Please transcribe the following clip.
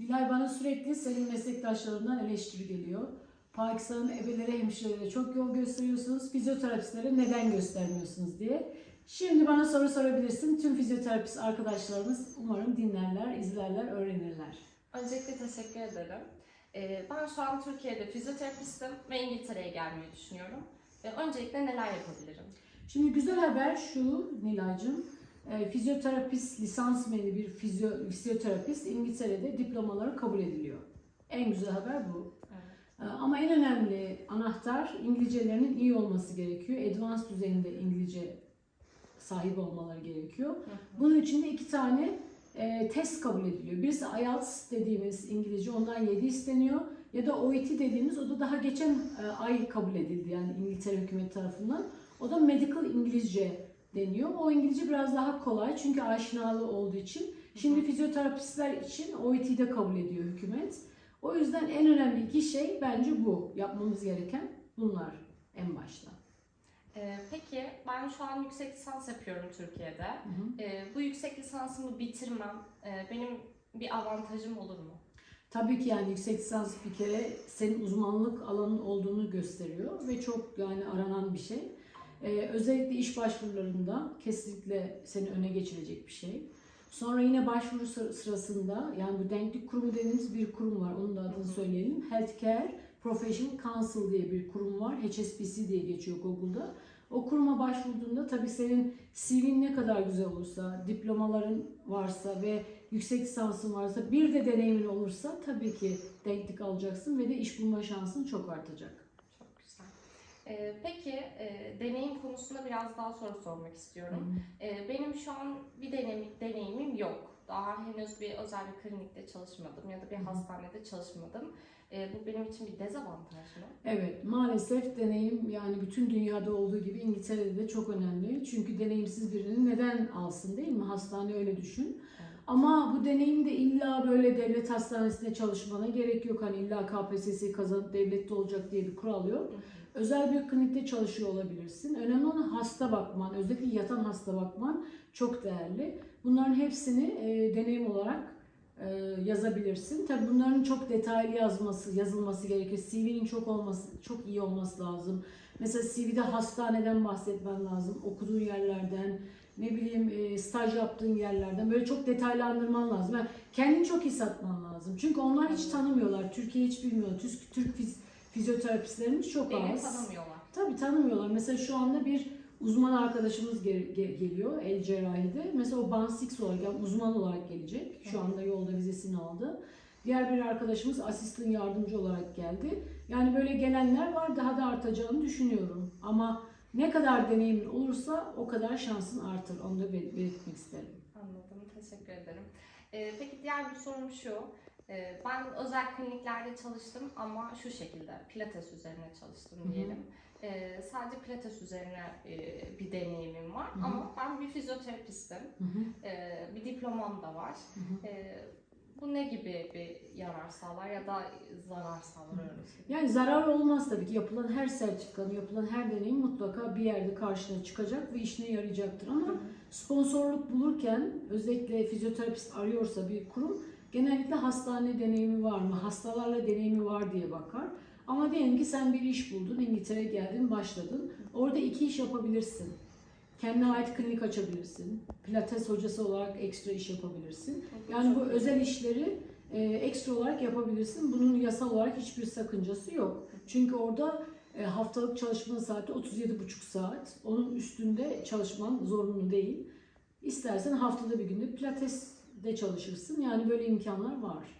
Nilay bana sürekli senin meslektaşlarından eleştiri geliyor. Pakistan'ın ebeleri, hemşirelere çok yol gösteriyorsunuz. Fizyoterapistlere neden göstermiyorsunuz diye. Şimdi bana soru sorabilirsin. Tüm fizyoterapist arkadaşlarımız umarım dinlerler, izlerler, öğrenirler. Öncelikle teşekkür ederim. Ee, Ben şu an Türkiye'de fizyoterapistim ve İngiltere'ye gelmeyi düşünüyorum. Ve öncelikle neler yapabilirim? Şimdi güzel haber şu Nilay'cığım. E, fizyoterapist, lisansmeni bir fizyo, fizyoterapist İngiltere'de diplomaları kabul ediliyor. En güzel haber bu. Evet. E, Ama en önemli anahtar İngilizcelerinin iyi olması gerekiyor. Advanced düzeyinde İngilizce sahibi olmaları gerekiyor. Bunun için de iki tane e, test kabul ediliyor. Birisi IELTS dediğimiz İngilizce ondan 7 isteniyor. Ya da OET dediğimiz o da daha geçen e, ay kabul edildi yani İngiltere hükümeti tarafından. O da Medical İngilizce deniyor. O İngilizce biraz daha kolay çünkü aşinalı olduğu için. Şimdi fizyoterapistler için OET'yi de kabul ediyor hükümet. O yüzden en önemli iki şey bence bu. Yapmamız gereken bunlar en başta. Ee, Peki ben şu an yüksek lisans yapıyorum Türkiye'de. Hı hı. Ee, Bu yüksek lisansımı bitirmem e, benim bir avantajım olur mu? Tabii ki yani yüksek lisans bir kere senin uzmanlık alanın olduğunu gösteriyor ve çok yani aranan bir şey. Ee, özellikle iş başvurularında kesinlikle seni öne geçirecek bir şey. Sonra yine başvuru sıra- sırasında yani bu denklik kurumu dediğimiz bir kurum var. Onun da adını söyleyelim. Healthcare Professional Council diye bir kurum var. HSPC diye geçiyor Google'da. O kuruma başvurduğunda tabii senin CV'nin ne kadar güzel olursa, diplomaların varsa ve yüksek lisansın varsa bir de deneyimin olursa tabii ki denklik alacaksın ve de iş bulma şansın çok artacak. Ee, Peki e, deneyim konusunda biraz daha soru sormak istiyorum. Ee, Benim şu an bir deneyim, deneyimim yok. Daha henüz bir özel bir klinikte çalışmadım ya da bir Hı hastanede çalışmadım. Ee, Bu benim için bir dezavantaj mı? Evet, maalesef deneyim yani bütün dünyada olduğu gibi İngiltere'de de çok önemli. Çünkü deneyimsiz birini neden alsın değil mi? Hastane öyle düşün. Evet. Ama bu deneyim de illa böyle devlet hastanesinde çalışmana gerek yok. Hani illa KPSS kazanıp devlette olacak diye bir kural yok. Hı. Özel bir klinikte çalışıyor olabilirsin. Önemli olan hasta bakman, özellikle yatan hasta bakman çok değerli. Bunların hepsini e, deneyim olarak e, yazabilirsin. Tabii bunların çok detaylı yazması, yazılması gerekir. CV'nin çok olması, çok iyi olması lazım. Mesela CV'de hastaneden bahsetmen lazım, okuduğun yerlerden, ne bileyim e, staj yaptığın yerlerden böyle çok detaylandırman lazım. Yani kendini çok iyi satman lazım. Çünkü onlar hiç tanımıyorlar. Türkiye hiç bilmiyor. Türk, Türk fiz- fizyoterapistlerimiz çok Beni az. tanımıyorlar. Tabii tanımıyorlar. Mesela şu anda bir uzman arkadaşımız ge- ge- geliyor el cerrahide. Mesela o band 6 olarak yani uzman olarak gelecek. Şu anda yolda vizesini aldı. Diğer bir arkadaşımız asistan yardımcı olarak geldi. Yani böyle gelenler var. Daha da artacağını düşünüyorum. Ama ne kadar deneyimin olursa o kadar şansın artır. Onu da bel- belirtmek isterim. Anladım, teşekkür ederim. Ee, peki diğer bir sorum şu. Ee, ben özel kliniklerde çalıştım ama şu şekilde pilates üzerine çalıştım Hı hı. diyelim. Ee, sadece pilates üzerine e, bir deneyimim var Hı hı. ama ben bir fizyoterapistim. Hı hı, Ee, bir diplomam da var. hı hı. Bu ne gibi bir yarar sağlar ya da zarar sağlar. Yani zarar olmaz tabii ki. Yapılan her sertifikanın, yapılan her deneyim mutlaka bir yerde karşına çıkacak ve işine yarayacaktır. Ama Hı hı. sponsorluk bulurken özellikle fizyoterapist arıyorsa bir kurum genellikle hastane deneyimi var mı, hastalarla deneyimi var diye bakar. Ama diyelim ki sen bir iş buldun, İngiltere'ye geldin, başladın. Orada iki iş yapabilirsin. Kendine ait klinik açabilirsin. Pilates hocası olarak ekstra iş yapabilirsin. Yani bu özel işleri e, ekstra olarak yapabilirsin. Bunun yasal olarak hiçbir sakıncası yok. Çünkü orada e, haftalık çalışma saati 37,5 saat. Onun üstünde çalışman zorunlu değil. İstersen haftada bir günde pilates de çalışırsın. Yani böyle imkanlar var.